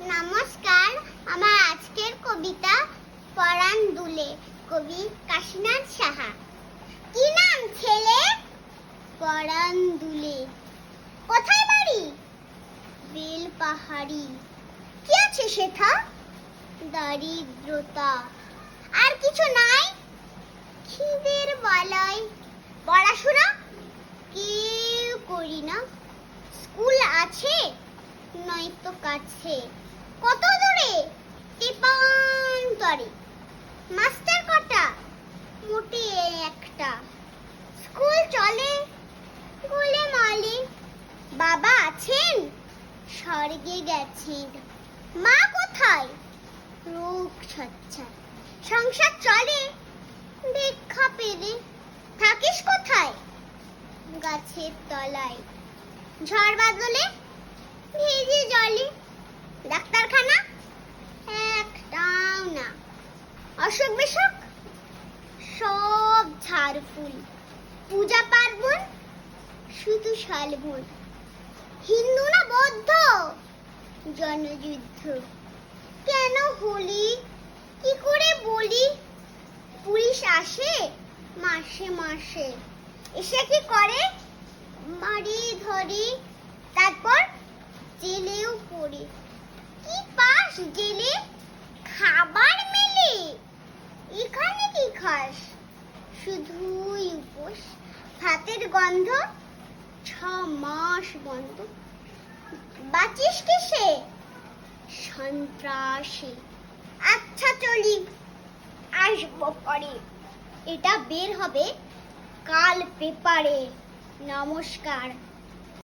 নমস্কার, আমার আজকের কবিতা পরাণ দুলে, কবি কাশীনাথ সাহা। কি নাম ছেলে? পরাণ দুলে। কোথায় বাড়ি? বেল পাহাড়ি। কি আছে সেথা? দারিদ্রতা। আর কিছু নাই? খিদের বলয়। পড়াশোনা? কেউ করি না। স্কুল আছে? নয়তো কাছে। কত দূরে? টিপান্তরে মাস্টার কটা? মোটে একটা। স্কুল চলে? গোলে মালে বাবা আছেন? স্বর্গে গেছেন। মা কোথায়? রোগ সচ্ছা সংসার চলে? ভিক্ষা পেলে। থাকিস কোথায়? গাছের তলায়। ঝড় বাদলে অসুখ বিসুখ সব ঝাড় ফুল, পূজা পার্বণ, শুধু শালবন। হিন্দু না বৌদ্ধ? জনযুদ্ধ। কেন হলি? কি করে বলি? পুলিশ আসে মাসে মাসে, এসে কি করে? মারি ধরি, তারপর জেলেও পড়ে। কি পাস জেলে খাস শুধুই উপোস। ভাতের গন্ধ, ছ মাস বন্ধ বাঁচিস কিসে? সন্ত্রাসী। আচ্ছা চলি। আসব পরে। এটা বের হবে কাল পেপারে। নমস্কার।